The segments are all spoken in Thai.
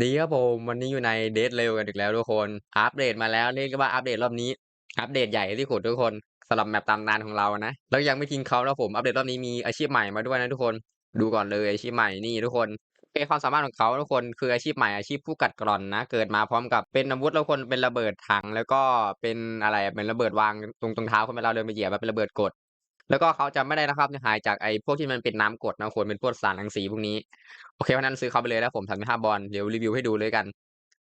ดีครับผม วันนี้อยู่ใน Dead Rail กันอีกแล้วทุกคน อัปเดตมาแล้วเรียกว่าอัปเดตรอบนี้ อัปเดตใหญ่ที่สุดทุกคนสำหรับแมปตำนานของเรานะแล้วยังไม่ทิ้งเขานะผมอัปเดตรอบนี้มีอาชีพใหม่มาด้วยนะทุกคนดูก่อนเลยอาชีพใหม่นี่ทุกคนเป็นความสามารถของเขาทุกคนคืออาชีพใหม่อาชีพผู้กัดกร่อนนะ เกิดมาพร้อมกับเป็นอาวุธแล้วคนเป็นระเบิดถัง แล้วก็เป็นอะไรเป็นระเบิดวางตรงตรงเท้าคนเวลาเดินไปเหยียบเป็นระเบิดกด แล้วก็เขาจะไม่ได้นะครับหายจากไอ้พวกที่มันเป็นน้ำกดนะคนเป็นพวกสารรังสีพวกนี้ โอเคเพราะนั้นซื้อเขาไปเลยแล้วผม35บอลเดี๋ยวรีวิวให้ดูเลยกัน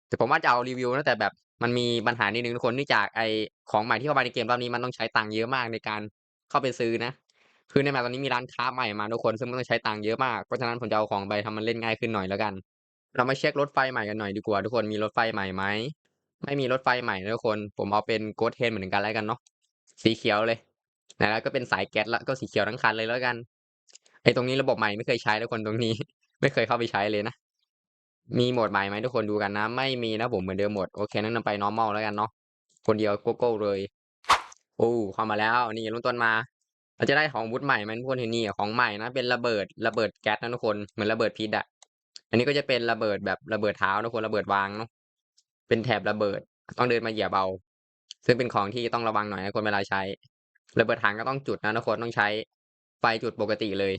แต่ผมว่าจะเอารีวิวนะแต่แบบมันมีปัญหานิดนึงทุกคนเนื่องจากไอ้ของใหม่ที่เข้ามาในเกมรอบนี้มันต้องใช้ตังค์เยอะมากในการเข้าไปซื้อนะ คือในแมปตอนนี้มีร้านค้าใหม่มาทุกคนซึ่งมันต้องใช้ตังค์เยอะมากเพราะฉะนั้นผมจะเอาของไปทำมันเล่นง่ายขึ้นหน่อยแล้วกัน เรามาเช็ครถไฟใหม่กันหน่อยดีกว่าทุกคนมีรถไฟใหม่ไหมไม่มีรถไฟใหม่นะทุกคน ผมเอาเป็นโกดเทนเหมือนกันแล้วกันเนาะสีเขียวเลย นะแล้วก็เป็นสายแก๊สแล้วก็สีเขียวทั้งคันเลยแล้วกัน ไอ้ตรงนี้ระบบใหม่ไม่เคยใช้ทุกคนตรงนี้ ไม่เคยเข้าไปใช้เลยนะ มีโหมดใหม่ไหมทุกคนดูกันนะ ไม่มีนะผมเหมือนเดิมหมดโอเคนั้นนำไป normal แล้วกันเนาะคนเดียวโกโก้เลยโอ้เข้ามาแล้วนี่รุ่นต้นมาเราจะได้ของอาวุธใหม่ไหมทุกคนเห็นนี่ของใหม่นะเป็นระเบิดระเบิดแก๊สนะทุกคนเหมือนระเบิดพิษอะอันนี้ก็จะเป็นระเบิดแบบระเบิดเท้านะทุกคนระเบิดวางเนาะเป็นแถบระเบิดต้องเดินมาเหยียบเบาซึ่งเป็นของที่ต้องระวังหน่อยนะคนเวลาใช้ ระเบิดถังก็ต้องจุดนะทุกคนต้องใช้ไฟจุดปกติเลย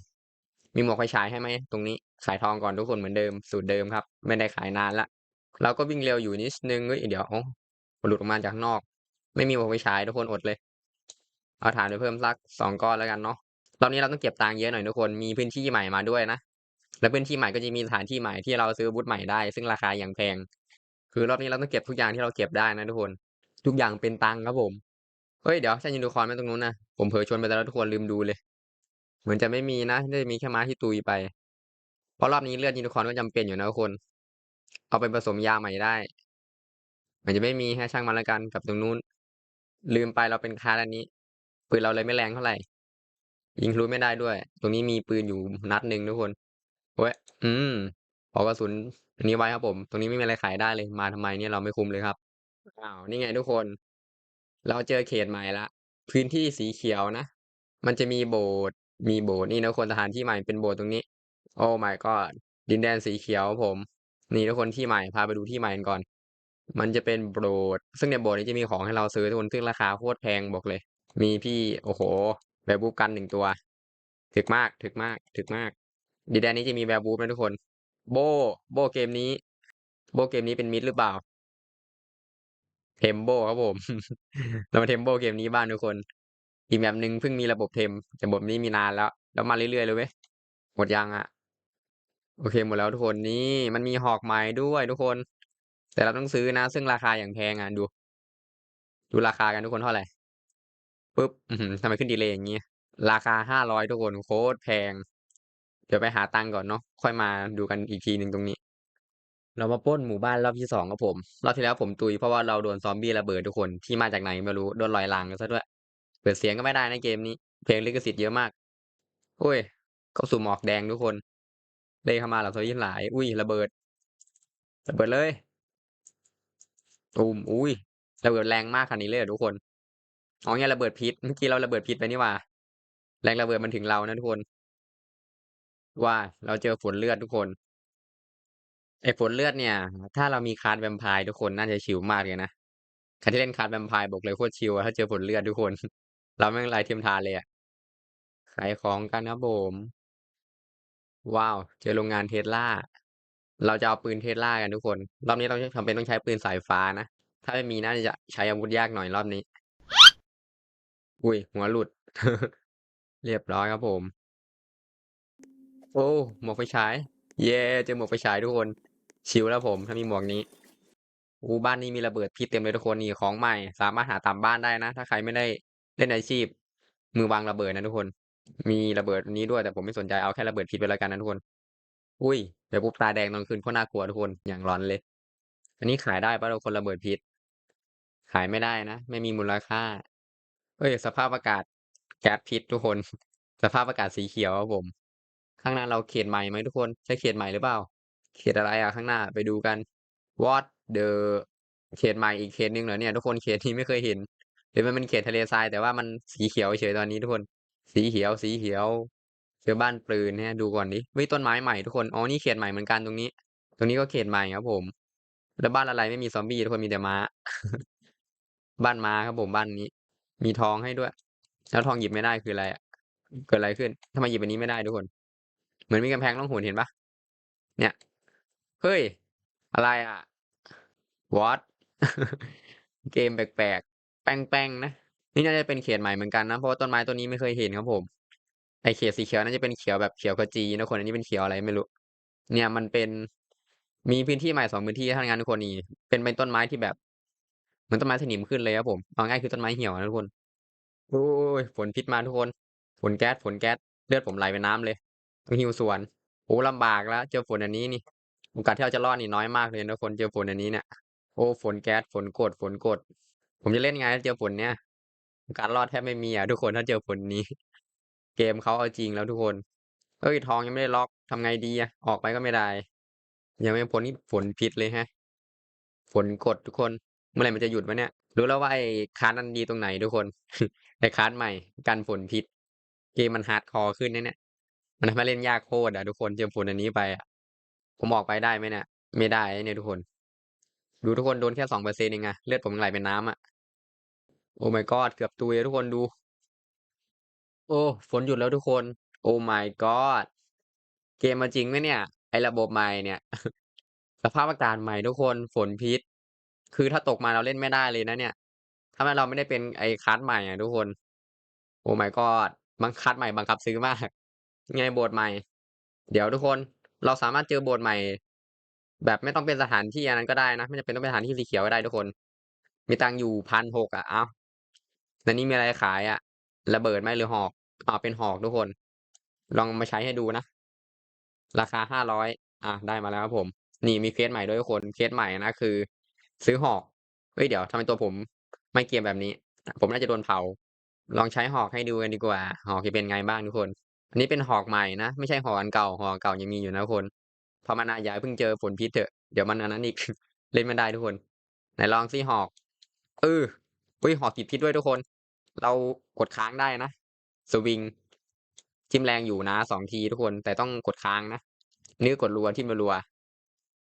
มีหมวกไฟฉายให้ไหมตรงนี้ขายทองก่อนทุกคนเหมือนเดิมสูตรเดิมครับ ไม่ได้ขายนานละเราก็วิ่งเร็วอยู่นิดนึงเฮ้ยเดี๋ยวหลุดออกมาจากข้างนอก ไม่มีหมวกไฟฉายทุกคนอดเลย เอาฐานไปเพิ่มสักสองก้อนแล้วกันเนาะรอบนี้เราต้องเก็บตังค์เยอะหน่อยทุกคนมีพื้นที่ใหม่มาด้วยนะและพื้นที่ใหม่ก็จะมีสถานที่ใหม่ที่เราซื้ออาวุธใหม่ได้ ซึ่งราคาอย่างแพง คือรอบนี้เราต้องเก็บทุกอย่างที่เราเก็บได้นะทุกคน ทุกอย่างเป็นตังค์ครับผม เฮ้ยเดี๋ยวใช่ยูนิคอร์นไหมตรงนู้นนะผมเผลอชวนไปแล้วทุกคนลืมดูเลย เหมือนจะไม่มีนะน่าจะมีแค่ม้าที่ตุยไป เพราะรอบนี้เลือดยูนิคอร์นก็จำเป็นอยู่นะทุกคน เอาไปผสมยาใหม่ได้ มันจะไม่มีแค่ช่างมันละกันกับตรงนู้น ลืมไปเราเป็นคาร์ดอันนี้ปืนเราเลยไม่แรงเท่าไหร่ ยิงทะลุไม่ได้ด้วย ตรงนี้มีปืนอยู่นัดหนึ่งทุกคนเว้ยอืมขอกระสุนอันนี้ไว้ครับผม ตรงนี้ไม่มีอะไรขายได้เลยมาทำไมเนี่ยเราไม่คุมเลยครับอ้าวนี่ไงทุกคน เราเจอเขตใหม่ละ พื้นที่สีเขียวนะ มันจะมีโบสถ์มีโบสถ์นี่นะคนสถานที่ใหม่เป็นโบสถ์ตรงนี้ โอ้ my god ดินแดนสีเขียวผม นี่ทุกคนที่ใหม่พาไปดูที่ใหม่กันก่อน มันจะเป็นโบสถ์ซึ่งในโบสถ์นี้จะมีของให้เราซื้อทุกคนซึ่งราคาโคตรแพงบอกเลย มีพี่โอ้โหแวร์บูฟกันหนึ่งตัว ถึกมากถึกมากถึกมาก ดินแดนนี้จะมีแวร์บูฟนะทุกคน โบโบเกมนี้ โบเกมนี้เป็นมิดหรือเปล่า เทมโบครับผม เรามาเทมโบเกมนี้บ้างทุกคน อีกแบบหนึ่งเพิ่งมีระบบเทมแต่ระบบนี้มีนานแล้ว แล้วมาเรื่อยๆเลยเว้ย หมดยังอะโอเคหมดแล้วทุกคนนี่มันมีหอกไม้ด้วยทุกคน แต่เราต้องซื้อนะ ซึ่งราคาอย่างแพงอะดู ดูราคากันทุกคนเท่าไหร่ปุ๊บทำไมขึ้นดีเลยอย่างงี้ ราคาห้าร้อยทุกคนโคตรแพง เดี๋ยวไปหาตังค์ก่อนเนาะค่อยมาดูกันอีกทีหนึ่งตรงนี้ เรามาป้นหมู่บ้านรอบที่สองครับผมรอบที่แล้วผมตุยเพราะว่าเราโดนซอมบี้ระเบิดทุกคนที่มาจากไหนไม่รู้โดนลอยลางกันซะด้วย เปิดเสียงก็ไม่ได้ในะเกมนี้ เพลงลิขสิทธิ์เยอะมากโอ้ย เข้าสู่หมอกแดงทุกคนเลยเข้ามาหลับสวิตหลาย อุ้ยระเบิดระเบิดเลยตูมอุ้ยระเบิดแรงมากขนาดนี้เลยทุกคนอ๋อเนี่ยระเบิดพิษเมื่อกี้เราระเบิดพิษไปนี่ว่า แรงระเบิดมันถึงเรานะทุกคน ว่าเราเจอฝนเลือดทุกคน ไอ้ฝนเลือดเนี่ย ถ้าเรามีคาร์ดแวมไพร์ทุกคนน่าจะชิลมากเลยนะใครที่เล่นคาร์ดแวมไพร์บอกเลยโคตรชิลอะถ้าเจอฝนเลือดทุกคน เราแม่งไรเทียมทานเลยอะขายของกันครับผมว้าว เจอโรงงานเทสลาเราจะเอาปืนเทสลากันทุกคน รอบนี้เราจำเป็นต้องใช้ปืนสายฟ้านะ ถ้าไม่มีน่าจะใช้อาวุธยากหน่อยรอบนี้ อุ้ย หัวหลุด เรียบร้อยครับผม โอ้ หมวกไฟฉาย เย่เจอหมวกไฟฉายทุกคน ชิลแล้วผมถ้ามีหมวกนี้อู้บ้านนี้มีระเบิดพิษเต็มเลยทุกคนนี่ของใหม่ สามารถหาตามบ้านได้นะ ถ้าใครไม่ได้เล่นอาชีพ มือวางระเบิดนะทุกคน มีระเบิดนนี้ด้วยแต่ผมไม่สนใจเอาแค่ระเบิดพิษไปแล้วกันนะทุกคน อุ้ยเดี๋ยวปุ๊บตาแดงตอนคืนโคตรน่ากลัวทุกคนอย่างร้อนเลย อันนี้ขายได้ปะทุกคนระเบิดพิษ ขายไม่ได้นะ ไม่มีมูลค่าเอ้ย สภาพอากาศแก๊สพิษทุกคน สภาพอากาศสีเขียวครับผม ข้างหน้าเราเขตใหม่ไหมทุกคนใช่เขตใหม่หรือเปล่า เขตอะไรอะข้างหน้าไปดูกัน what the เขตใหม่อีกเขตหนึ่งเหรอเนี่ยทุกคนเขตนี้ไม่เคยเห็นหรือมันเป็นเขตทะเลทรายแต่ว่ามันสีเขียวเฉยตอนนี้ทุกคน สีเขียวสีเขียวเจอบ้านปืนเนี่ยดูก่อนดิเฮ้ยต้นไม้ใหม่ทุกคนอ๋อนี่เขตใหม่เหมือนกันตรงนี้ ตรงนี้ก็เขตใหม่ครับผม แล้วบ้านอะไรไม่มีซอมบี้ทุกคนมีแต่ม้า บ้านม้าครับผมบ้านนี้ มีทองให้ด้วย แล้วทองหยิบไม่ได้คืออะไรอะเกิดอะไรขึ้นทำไมหยิบอันนี้ไม่ได้ทุกคน เหมือนมีกำแพงล่องหนเห็นปะเนี่ย เฮ้ย อะไรอะ what เกมแปลกๆ แป้งๆ นะ นี่น่าจะเป็นเขตใหม่เหมือนกันนะ เพราะว่าต้นไม้ต้นนี้ไม่เคยเห็นครับผม ไอเขตสีเขียวน่าจะเป็นเขียวแบบเขียวขจีนะคนอันนี้เป็นเขียวอะไรไม่รู้ เนี่ยมันเป็น มีพื้นที่ใหม่สองพื้นที่ท่านั้นทุกคนนี่ เป็นเป็นต้นไม้ที่แบบ เหมือนต้นไม้สนิมขึ้นเลยครับผมเอาง่ายคือต้นไม้เหี่ยวนะทุกคน โอ้ยฝนพิษมาทุกคน ฝนแก๊ส ฝนแก๊ส เลือดผมไหลเป็นน้ำเลยหิวสวน โอ้ลำบากแล้ว เจอฝนอันนี้นี่ โอกาสที่เราจะรอดนี่น้อยมากเลยนะคนเจอฝนอันนี้เนี่ยโอ้ฝนแก๊สฝนกดฝนกด ผมจะเล่นไงถ้าเจอฝนเนี่ยโอกาสรอดแทบไม่มีอะทุกคนถ้าเจอฝนนี้ เกมเขาเอาจริงแล้วทุกคนเฮ้ยทองยังไม่ได้ล็อกทำไงดีอะออกไปก็ไม่ได้ ยังไม่พ้นที่ฝนพิษเลยฮะ ฝนกดทุกคน เมื่อไหร่มันจะหยุดวะเนี่ย รู้แล้วว่าไอ้คานันดีตรงไหนทุกคนไอ้คาร์ดใหม่กันฝนพิษ เกมมัน hardcore ขึ้นนะเนี่ยมันทำให้เล่นยากโคตรอะทุกคนเจอฝนอันนี้ไปอะ ผมออกไปได้ไหมเนี่ย ไม่ได้เนี่ยทุกคน ดูทุกคนโดนแค่2%เปอร์เซ็นต์เองอะเลือดผมไหลเป็นน้ำอะโอ้ my god เกือบตุยทุกคนดู โอ้ ฝนหยุดแล้วทุกคน โอ้ my god เกมมาจริงไหมเนี่ย ไอ้ระบบใหม่เนี่ยสภาพอากาศใหม่ทุกคนฝนพิษ คือถ้าตกมาเราเล่นไม่ได้เลยนะเนี่ย ถ้าเราไม่ได้เป็นไอ้คาร์ดใหม่อะทุกคน โอ้ my god บังคับใหม่บังคับซื้อมาก ไงโบสถ์ใหม่ เดี๋ยวทุกคน เราสามารถเจอโบสถ์ใหม่ แบบไม่ต้องเป็นสถานที่อันนั้นก็ได้นะ ไม่จำเป็นต้องเป็นสถานที่สีเขียวก็ได้ทุกคน มีตังอยู่1,600อะอ้าวในนี้มีอะไรขายอะ ระเบิดไหมหรือหอกอ้าเป็นหอกทุกคน ลองมาใช้ให้ดูนะ ราคา500อาได้มาแล้วครับผม นี่มีเคสใหม่ด้วยทุกคนเคสใหม่นะคือ ซื้อหอกเฮ้ยเดี๋ยวทำไมตัวผม ไม่เกียมแบบนี้ ผมน่าจะโดนเผา ลองใช้หอกให้ดูกันดีกว่า หอกจะเป็นไงบ้างทุกคน อันนี้เป็นหอกใหม่นะ ไม่ใช่หอกอันเก่าหอกเก่ายังมีอยู่นะทุกคนภานาอย่าเพิ่งเจอฝนพิษเถอะเดี๋ยวมันอันนั้นอีก เล่นไม่ได้ทุกคนไหนลองสิหอกเอออุ๊ยหอกติดพิษด้วยทุกคน เรากดค้างได้นะสวิงทิ่มแรงอยู่นะ2ทีทุกคน แต่ต้องกดค้างนะนี่กดรัวทิ่มรัว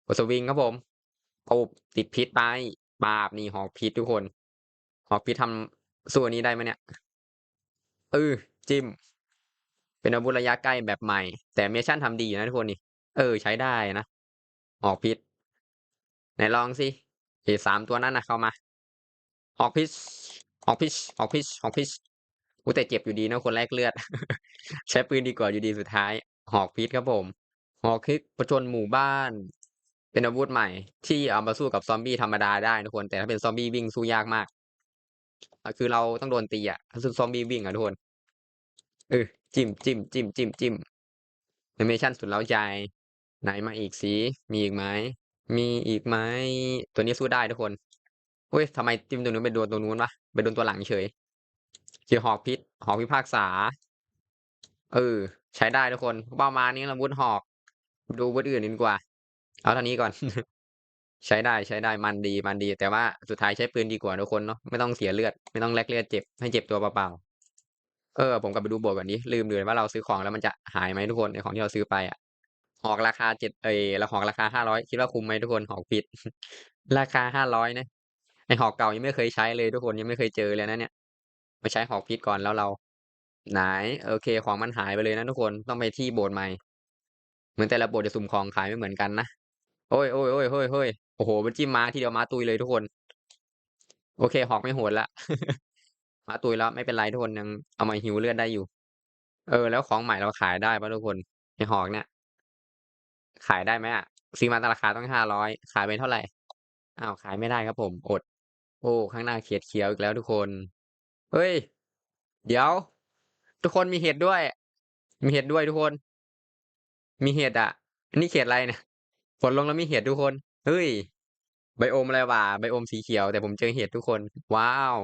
กดสวิงครับผมปุบติดพิษไปป๊าบนี่หอกพิษทุกคน หอกพิษทำสู้อันนี้ได้ไหมเนี่ยเออจิ้ม เป็นอาวุธระยะใกล้แบบใหม่ แต่เมชั่นทำดีอยู่นะทุกคนนี่ เออ ใช้ได้นะหอกพิษไหนลองสิไอ้3ตัวนั้นนะเข้ามาหอกพิษหอกพิษหอกพิษหอกพิษอุ๊ยแต่เจ็บอยู่ดีนะคนแลกเลือด ใช้ปืนดีกว่าอยู่ดีสุดท้าย หอกพิษครับผมหอกพิษผจญหมู่บ้าน เป็นอาวุธใหม่ ที่เอามาสู้กับซอมบี้ธรรมดาได้ทุกคน แต่ถ้าเป็นซอมบี้วิ่งสู้ยากมากคือเราต้องโดนตีอะถ้าซอมบี้วิ่งอะทุกคนเออ จิ้มจิ้มจิ้มจิ้มจิ้มแอนิเมชันสุดเร้าใจ ไหนมาอีกสิมีอีกไหมมีอีกไหมตัวนี้สู้ได้ทุกคนอุ๊ยทำไมจิ้มตัวนู้นไปโดนตัวนู้นวะไปโดนตัวหลังเฉยเจอหอกพิษหอกพิพากษา เออ ใช้ได้ทุกคนประมาณนี้อาวุธหอก ดูวุธอื่นดีกว่า เอาเท่านี้ก่อน ใช้ได้ใช้ได้มันดีมันดี แต่ว่าสุดท้ายใช้ปืนดีกว่าทุกคนเนาะไม่ต้องเสียเลือด ไม่ต้องแลกเลือดเจ็บให้เจ็บตัวเปล่าๆ เออผมกลับไปดูโบสถ์ก่อนดิลืมเลยว่าเราซื้อของแล้วมันจะหายไหมทุกคนไอของที่เราซื้อไปอะหอกราคา7เอ๊ยแล้วหอกราคา500คิดว่าคุ้มไหมทุกคนหอกพิษราคา500นะไอหอกเก่ายังไม่เคยใช้เลยทุกคนยังไม่เคยเจอเลยนะเนี่ยมาใช้หอกพิษก่อนแล้วเรา ไหนโอเค ของมันหายไปเลยนะทุกคนต้องไปที่โบสถ์ใหม่ เหมือนแต่ละโบสถ์จะสุ่มของขายไม่เหมือนกันนะโอ๊ยๆๆๆโอ้ยโฮมันจิ้มม้าทีเดียวม้าตุยเลยทุกคน โอเค หอกไม่โหดล้ว มาตุยแล้วไม่เป็นไรทุกคนยังเอามา heal เลือดได้อยู่ เออ แล้วของใหม่เราขายได้เปล่าทุกคนไอหอกเนี่ย ขายได้ไหมอะซื้อมาตราคาตั้ง500ขายไปเท่าไหร่อ้าวขายไม่ได้ครับผมอด โอ้ข้างหน้าเขตเขียวอีกแล้วทุกคน เฮ้ย เดี๋ยว ทุกคนมีเห็ดด้วย มีเห็ดด้วยทุกคน มีเห็ดอะนนี้เขตอะไรเนี่ยฝนลงแล้วมีเห็ดทุกคน เฮ้ย ไบโอมอะไรวะไบโอมสีเขียวแต่ผมเจอเห็ดทุกคน ว้าว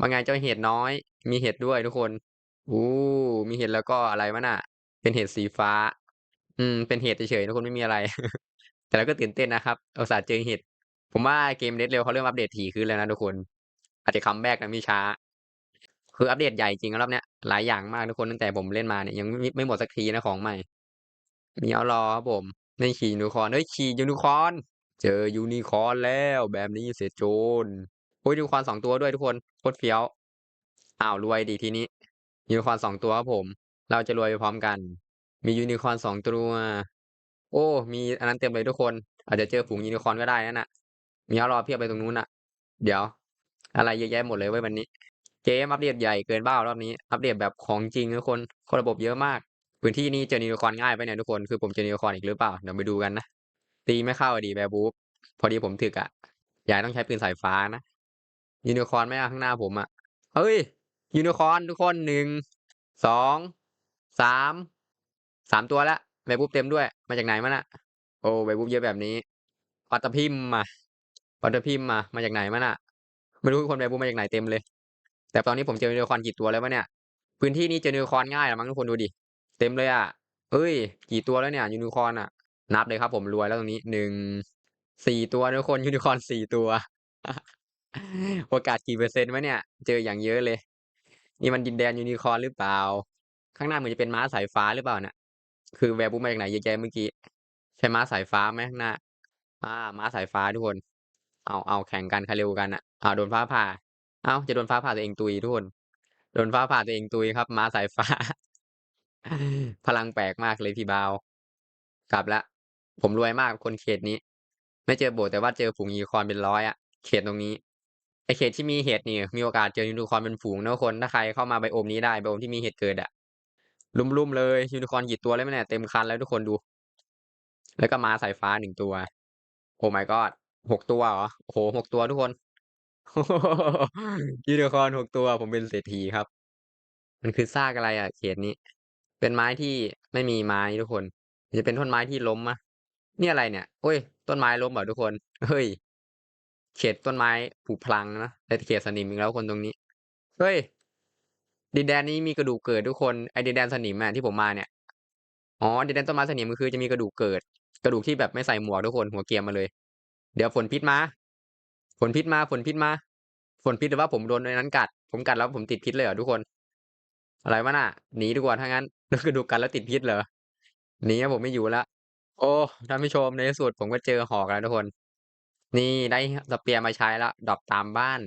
ว่าไงเจ้าเห็ดน้อย มีเห็ดด้วยทุกคนโอ้มีเห็ดแล้วก็อะไรวะน่ะ เป็นเห็ดสีฟ้า อืม เป็นเห็ดเฉยๆทุกคนไม่มีอะไร แต่เราก็ตื่นเต้นนะครับเอุตส่าห์เจอเห็ดผมว่าเกม Dead Cell เขาเริ่มอัปเดตถี่ขึ้นแล้วนะทุกคน อาจจะคัมแบ็กนะม่ช้า คืออัปเดตใหญ่จริงรอบเนี้ยหลายอย่างมากทุกคนตั้งแต่ผมเล่นมาเนี่ยยังไม่ไม่หมดสักทีนะของใหม่ มี Outlaw ครับผมในขี่ยูนิคอร์นเฮ้ยขี่ยูนิคอร์นเจอยูนิคอร์นแล้วแบบนี้เสียโจร อุ้ยยูนิคอร์นสองตัวด้วยทุกคนโคตรเฟี้ยวอ้าวรวยดีทีนี้ยูนิคอร์นสองตัวครับผม เราจะรวยไปพร้อมกัน มียูนิคอร์นสองตัวโอ้ มีอันนั้นเต็มเลยทุกคน อาจจะเจอฝูงยูนิคอร์นก็ได้นั่นน่ะ มีเอารอเพียบไปตรงนู้นน่ะ เดี๋ยว อะไรเยอะแยะหมดเลยเว้ยวันนี้ เกมอัปเดตใหญ่เกินเบ้ารอบนี้ อัปเดตแบบของจริงทุกคนคนระบบเยอะมาก พื้นที่นี้เจอยูนิคอร์นง่ายไปเนี่ยทุกคน คือผมเจอยูนิคอร์นอีกหรือเปล่า เดี๋ยวไปดูกันนะ ตีไม่เข้าดีแบบบูฟพอดีผมถึกอะยายต้องใช้ปืนสายฟ้านะ ยูนิคอร์นไม่เอาข้างหน้าผมอะเฮ้ย ยูนิคอร์นทุกคนหนึ่งสองสามสามตัวละแบบบูฟเต็มด้วย มาจากไหนมาน่ะโอ้แบบบูฟเยอะแบบนี้ปัตตพิมมาปัตตพิมมามาจากไหนมาน่ะไม่รู้คนแบบบูฟมาจากไหนเต็มเลย แต่ตอนนี้ผมเจอยูนิคอร์นกี่ตัวแล้ววะเนี่ย พื้นที่นี้เจอยูนิคอร์นง่ายหรอมั้งทุกคนดูดิเต็มเลยอะเฮ้ย กี่ตัวแล้วเนี่ยยูนิคอร์นอะนับเลยครับผมรวยแล้วตรงนี้หนึ่งสี่ตัวทุกคนยูนิคอร์นสี่ตัว โอกาสกี่เปอร์เซ็นต์วะเนี่ย เจออย่างเยอะเลย นี่มันดินแดนยูนิคอร์นหรือเปล่า ข้างหน้าเหมือนจะเป็นม้าสายฟ้าหรือเปล่าเนี่ยคือแวร์บูมาจากไหนเยอะแยะเมื่อกี้ ใช่ม้าสายฟ้าไหมข้างหน้า อ่า ม้าสายฟ้าทุกคน เอาเอาแข่งกันใครเร็วกันอะอ่าโดนฟ้าผ่า เอาจะโดนฟ้าผ่าตัวเองตุยทุกคน โดนฟ้าผ่าตัวเองตุยครับ ม้าสายฟ้า พลังแปลกมากเลยพี่บาวกลับแล้วผมรวยมากคนเขตนี้ ไม่เจอโบสแต่ว่าเจอฝูงยูนิคอร์นเป็นร้อยอะเขตตรงนี้ ไอเขตที่มีเห็ดนี่มีโอกาสเจอยูนิคอร์นเป็นฝูงนะทุกคนถ้าใครเข้ามาไบโอมนี้ได้ไบโอมที่มีเห็ดเกิดอะลุ่มๆเลยยูนิคอร์นกี่ตัวแล้วเนี่ยเต็มคันแล้วทุกคนดู แล้วก็มาสายฟ้าหนึ่งตัว โอ้ my god หกตัวเหรอโอ้โหหกตัวทุกคนยูนิคอร์นหกตัว ผมเป็นเศรษฐีครับ มันคือซากอะไรอะ เขตนี้ เป็นไม้ที่ไม่มีไม้ทุกคน จะเป็นต้นไม้ที่ล้มอะนี่อะไรเนี่ยโอ้ย ต้นไม้ล้มเหรอทุกคน เฮ้ย เขตต้นไม้ผุพลังนะแต่เขตสนิมอีกแล้วคนตรงนี้ เฮ้ย ดินแดนนี้มีกระดูกเกิดทุกคน ไอดินแดนสนิมอะที่ผมมาเนี่ย อ๋อ ดินแดนต้นไม้สนิมก็คือจะมีกระดูกเกิด กระดูกที่แบบไม่ใส่หมวกทุกคน หัวเกียมมาเลย เดี๋ยวฝนพิษมา ฝนพิษมา ฝนพิษมา ฝนพิษหรือว่าผมโดนในนั้นกัด ผมกัดแล้วผมติดพิษเลยเหรอทุกคน อะไรวะน่ะ หนีดีกว่าถ้างั้นโดนกระดูกกัดแล้วติดพิษเหรอ หนีอะผมไม่อยู่ล้วโอ้ ท่านผู้ชมในที่สุดผมก็เจอหอกแล้วทุกคน นี่ได้สเปียร์มาใช้แล้วดรอปตามบ้าน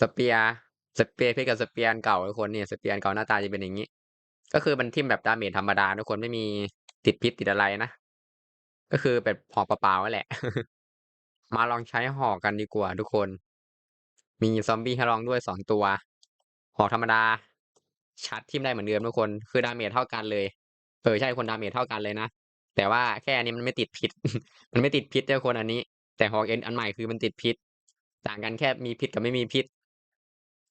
สเปียร์สเปียร์เพชรกับสเปียร์เก่าทุกคนเนี่ยสเปียร์เก่าหน้าตาจะเป็นอย่างนี้ ก็คือมันทิ่มแบบดาเมจธรรมดาทุกคนไม่มีติดพิษติดอะไรนะ ก็คือแบบหอกเปล่าๆแหละ มาลองใช้หอกกันดีกว่าทุกคน มีซอมบี้ให้ลองด้วยสองตัวหอกธรรมดา ชัดทิ่มได้เหมือนเดิมทุกคน คือดาเมจเท่ากันเลยเออใช่คนดาเมจเท่ากันเลยนะแต่ว่าแค่อันนี้มันไม่ติดพิษ มันไม่ติดพิษทุกคนอันนี้ แต่หอกเอ็นอันใหม่คือมันติดพิษ ต่างกันแค่มีพิษกับไม่มีพิษ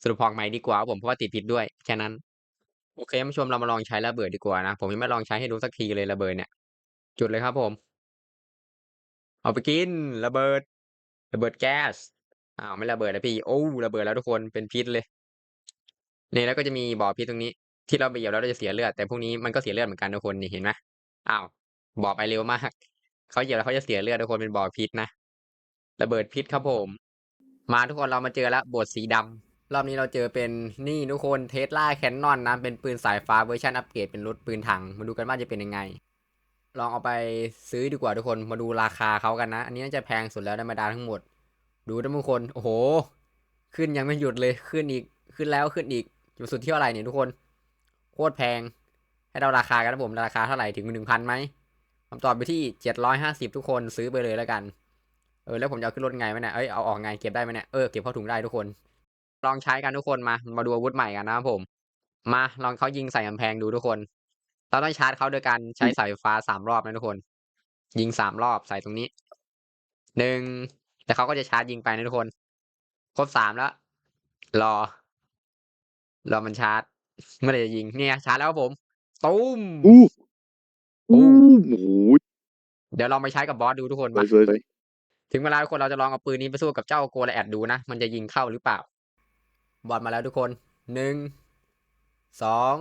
สรุปหอกใหม่ดีกว่าผมเพราะว่าติดพิษด้วยแค่นั้น โอเคท่านผู้ชมเรามาลองใช้ระเบิดดีกว่านะ ผมยังไม่ลองใช้ให้ดูสักทีเลยระเบิดเนี่ย จุดเลยครับผม เอาไปกินระเบิด ระเบิดแก๊สอ้าวไม่ระเบิดแล้วพี่โอ้ระเบิดแล้วทุกคนเป็นพิษเลยนี่แล้วก็จะมีบ่อพิษตรงนี้ ที่เราไปเหยียบแล้วเราจะเสียเลือดแต่พวกนี้มันก็เสียเลือดเหมือนกันทุกคนนี่เห็นไหมอ้าวบ่อไปเร็วมากเขาเหยียบแล้วเขาจะเสียเลือดทุกคนเป็นบ่อพิษนะ ระเบิดพิษครับผม มาทุกคนเรามาเจอแล้วโบสถ์สีดำรอบนี้เราเจอเป็นนี่ทุกคนเทสลาแคนนอนนะเป็นปืนสายฟ้าเวอร์ชันอัปเกรดเป็นรถปืนถัง มาดูกันว่าจะเป็นยังไง ลองเอาไปซื้อดีกว่าทุกคนมาดูราคาเขากันนะ อันนี้น่าจะแพงสุดแล้วธรรมดาทั้งหมด ดูนะทุกคนโอ้โห ขึ้นยังไม่หยุดเลยขึ้นอีกขึ้นแล้วขึ้นอีกจุดสุดที่เท่าไหร่เนี่ยทุกคนโคตรแพง ให้เราราคากันนะผมราคาเท่าไหร่ถึงหนึ่งพันไหมคำตอบไปที่เจ็ดร้อยห้าสิบทุกคนซื้อไปเลยแล้วกัน ออแล้วผมจะเอาขึ้นรถไงวะเนี่ยเอ้ยเอาออกไงเก็บได้ไหมเนี่ยเออเก็บเข้าถุงได้ทุกคน ลองใช้กันทุกคนมา มาดูอาวุธใหม่กันนะครับผม มาลองเขายิงใส่กำแพงดูทุกคน เราต้องชาร์จเขาโดยการใช้สายไฟฟ้าสามรอบนะทุกคน ยิงสามรอบใส่ตรงนี้หนึ่งแต่เขาก็จะชาร์จยิงไปนะทุกคน ครบสามแล้วรอ รอมันชาร์จเมื่อไหรจะยิงเนี่ยชาร์จแล้วครับผมตุ้มอู้อู้อู้โอ้โหเดี๋ยวลองไปใช้กับบอสดูทุกคนสวมายสวยสวย ถึงเวลาทุกคนเราจะลองเอาปืนนี้ไปสู้กับเจ้าโกลแอดดูนะ มันจะยิงเข้าหรือเปล่า บอลมาแล้วทุกคนหนึ่งสอง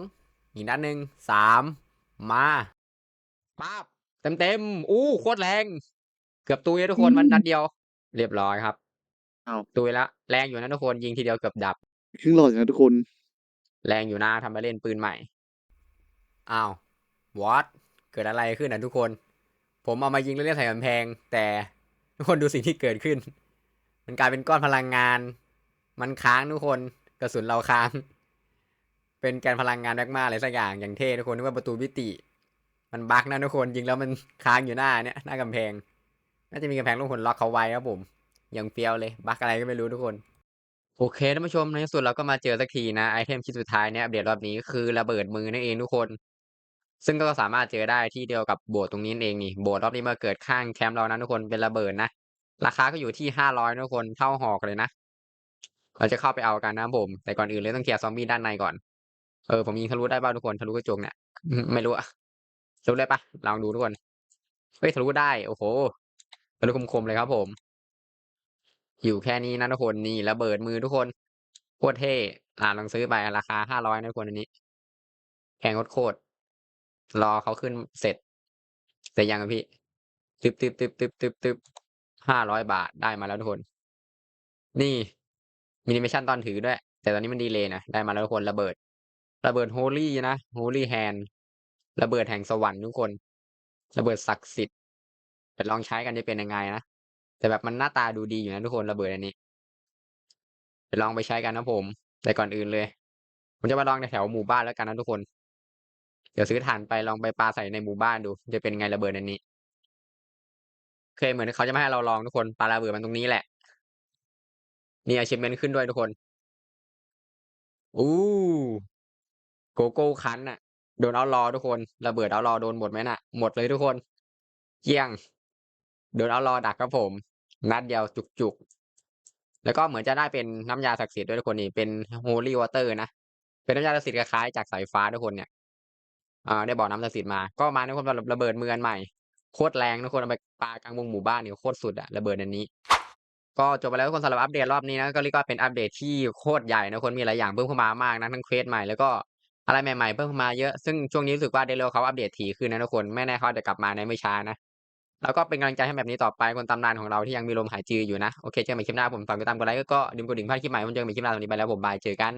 อีกนัดหนึ่งสามมาป๊าบเต็มเต็มๆอู้โคตรแรง เกือบตุยแล้วทุกคนมันนัดเดียว เรียบร้อยครับอ้าวตุยแล้วแรงอยู่นะทุกคนยิงทีเดียวเกือบดับครึ่งหลอดนะทุกคน แรงอยู่นะทำไปเล่นปืนใหม่อ้าววอตเกิดอะไรขึ้นนะทุกคนผผมเอามายิงเล่นๆใส่กำแพง แต่ ทุกคนดูสิ่งที่เกิดขึ้น มันกลายเป็นก้อนพลังงาน มันค้างทุกคนกระสุนเราค้าง เป็นแกนพลังงานแมกมาอะไรสักอย่างอย่างเท่ทุกคนนึกว่าประตูมิติ มันบั๊กนะทุกคนยิงแล้วมันค้างอยู่หน้าเนี่ยหน้ากำแพง น่าจะมีกำแพงลูกคนล็อกเขาไว้ครับผมยังเฟี้ยวเลยบั๊กอะไรก็ไม่รู้ทุกคนโอเคท่านผู้ชมในที่สุดเราก็มาเจอสักทีนะไอเทมชิ้นสุดท้ายเนี่ยอัปเดตรอบนี้คือระเบิดมือนั่นเองทุกคน ซึ่งก็สามารถเจอได้ที่เดียวกับโบสถ์ตรงนี้เองนี่โบสถ์รอบนี้มาเกิดข้างแคมป์เรานะทุกคนเป็นระเบิดนะราคาก็อยู่ที่ห้าร้อยทุกคนเท่าหอกเลยนะเราจะเข้าไปเอากันนะผมแต่ก่อนอื่นเลยต้องเคลียร์ซอมบี้ด้านในก่อนเออผมยิงทะลุได้บ้างทุกคนทะลุกระจกเนี่ยไม่รู้อะทะลุได้ปะลองดูทุกคนเฮ้ยทะลุได้โอ้โหทะลุคมๆเลยครับผม อยู่แค่นี้นะทุกคนนี่ระเบิดมือทุกคนโคตรเท่อ่าลองซื้อไปราคาห้าร้อยนะทุกคนอันนี้แพงโคตร รอเขาขึ้นเสร็จ เสร็จยังพี่ตึบตึบตึบตึบตึบตึบห้าร้อยบาทได้มาแล้วทุกคน นี่มินิเมชันตอนถือด้วย แต่ตอนนี้มันดีเลยนะได้มาแล้วทุกคนระเบิด ระเบิดโฮลี่นะโฮลี่แฮนระเบิดแห่งสวรรค์ทุกคน ระเบิดศักดิ์สิทธิ์ไปลองใช้กันจะเป็นยังไงนะแต่แบบมันหน้าตาดูดีอยู่นะทุกคนระเบิดอันนี้ไปลองไปใช้กันนะผม แต่ก่อนอื่นเลย ผมจะมาลองในแถวหมู่บ้านแล้วกันนะทุกคน เดี๋ยวซื้อถ่านไปลองไปปาใส่ในหมู่บ้านดู จะเป็นไงระเบิดอันนี้ เคยเหมือนเขาจะไม่ให้เราลองทุกคนปาระเบิดมันตรงนี้แหละมีอาชีพเมนขึ้นด้วยทุกคนอู้โกโก้คันน่ะ โดนเอารอทุกคน ระเบิดเอารอโดนหมดไหมน่ะ หมดเลยทุกคนเกี้ยง โดนเอารอดักครับผม นัดเดียวจุกๆ แล้วก็เหมือนจะได้เป็นน้ำยาศักดิ์สิทธิ์ด้วยทุกคนนี่เป็น Holy Water นะ เป็นน้ำยาศักดิ์สิทธิ์คล้ายๆจากสายฟ้าทุกคนเนี่ย อ่าได้บ่อน้ำศักดิ์สิทธิ์มา ก็มาทุกคนระเบิดเมืออันใหม่โคตรแรงทุกคนเอาไปปากลางวงหมู่บ้านนี่โคตรสุดอะระเบิดอันนี้ ก็จบไปแล้วทุกคนสำหรับอัปเดตรอบนี้นะก็เรียกว่าเป็นอัปเดตที่โคตรใหญ่นะคนมีหลายอย่างเพิ่มเข้ามามากนะทั้งเควสใหม่แล้วก็อะไรใหม่ๆเพิ่มเข้ามาเยอะ ซึ่งช่วงนี้รู้สึกว่าเดลโลเขาอัปเดตถี่ขึ้นนะทุกคน ไม่แน่เขาจะกลับมาในไม่ช้านะ แล้วก็เป็นกำลังใจให้แบบนี้ต่อไปคนตำนานของเราที่ยังมีลมหายใจอยู่นะ โอเค เจอกันใหม่คลิปหน้าผมฝากติดตามกดไลค์ก็อย่าลืมกดดิ่งพลาดคลิปใหม่ผมเจอกันใหม่คลิปหน้าตรงนี้ไปแล้วผมบายเจอกัน